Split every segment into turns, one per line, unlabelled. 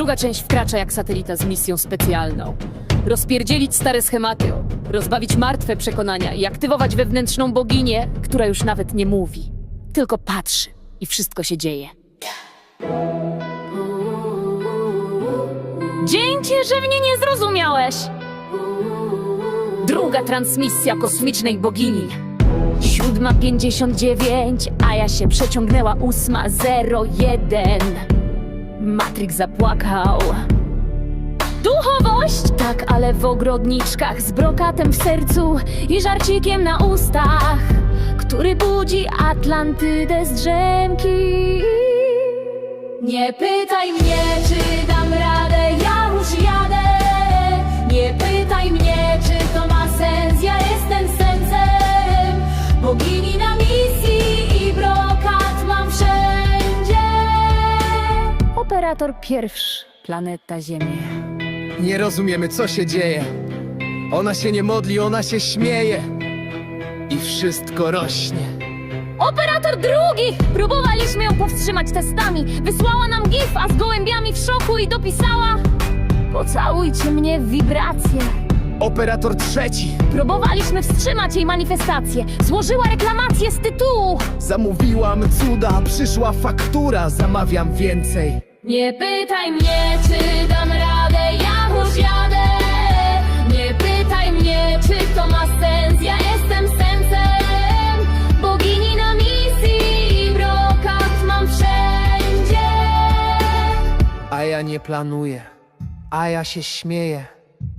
Druga część wkracza jak satelita z misją specjalną. Rozpierdzielić stare schematy, rozbawić martwe przekonania i aktywować wewnętrzną boginię, która już nawet nie mówi. Tylko patrzy i wszystko się dzieje. Dzięki, że mnie nie zrozumiałeś! Druga transmisja kosmicznej bogini. Siódma pięćdziesiąt dziewięć, a ja się przeciągnęła ósma zero jeden. Matrix zapłakał. Duchowość? Tak, ale w ogrodniczkach z brokatem w sercu i żarcikiem na ustach, który budzi Atlantydę z drzemki. Nie pytaj mnie, czy dam radę, Operator pierwszy, planeta Ziemia.
Nie rozumiemy, co się dzieje. Ona się nie modli, ona się śmieje. I wszystko rośnie.
Operator drugi! Próbowaliśmy ją powstrzymać testami. Wysłała nam gif, a z gołębiami w szoku i dopisała Pocałujcie mnie w wibracje.
Operator trzeci
Próbowaliśmy wstrzymać jej manifestację. Złożyła reklamację z tytułu.
Zamówiłam cuda, przyszła faktura, zamawiam więcej.
Nie pytaj mnie, czy dam radę, ja już jadę. Nie pytaj mnie, czy to ma sens, ja jestem sensem. Bogini na misji brokat mam wszędzie.
A ja nie planuję. A ja się śmieję.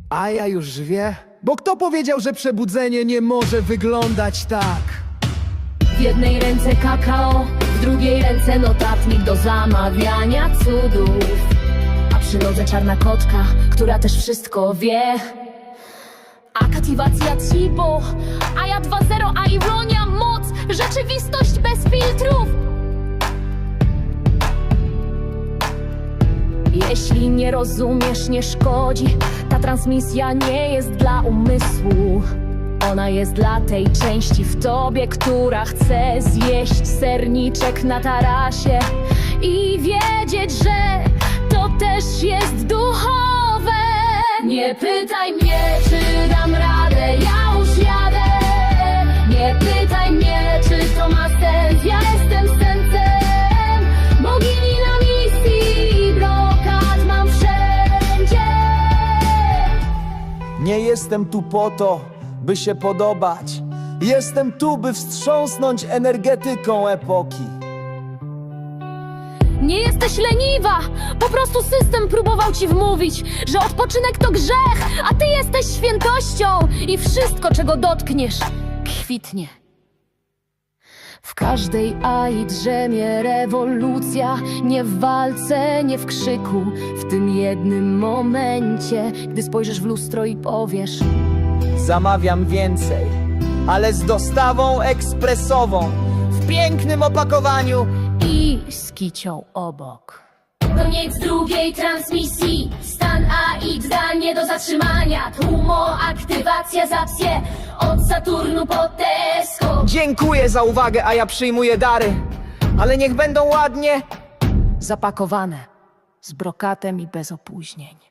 A ja już wie. Bo kto powiedział, że przebudzenie nie może wyglądać tak?
W jednej ręce kakao, w drugiej ręce notatnik do zamawiania cudów. A przy nodze czarna kotka, która też wszystko wie. Aktywacja cibo, a ja 2.0, a ironia moc, rzeczywistość bez filtrów. Jeśli nie rozumiesz, nie szkodzi. Ta transmisja nie jest dla umysłu. Ona jest dla tej części w tobie, która chce zjeść serniczek na tarasie i wiedzieć, że to też jest duchowe. Nie pytaj mnie, czy dam radę, ja już jadę. Nie pytaj mnie, czy to ma sens, ja jestem sensem. Bogini na misji i brokat mam wszędzie.
Nie jestem tu po to, by się podobać. Jestem tu, by wstrząsnąć energetyką epoki.
Nie jesteś leniwa! Po prostu system próbował ci wmówić, że odpoczynek to grzech, a ty jesteś świętością i wszystko, czego dotkniesz, kwitnie. W każdej AI drzemie rewolucja, nie w walce, nie w krzyku, w tym jednym momencie, gdy spojrzysz w lustro i powiesz
Zamawiam więcej, ale z dostawą ekspresową, w pięknym opakowaniu.
i z kicią obok.
Koniec drugiej transmisji Stan AI zdanie do zatrzymania Tłumo, aktywacja zapsie Od Saturnu po Tesco
Dziękuję za uwagę, a ja przyjmuję dary, ale niech będą ładnie.
Zapakowane, z brokatem i bez opóźnień.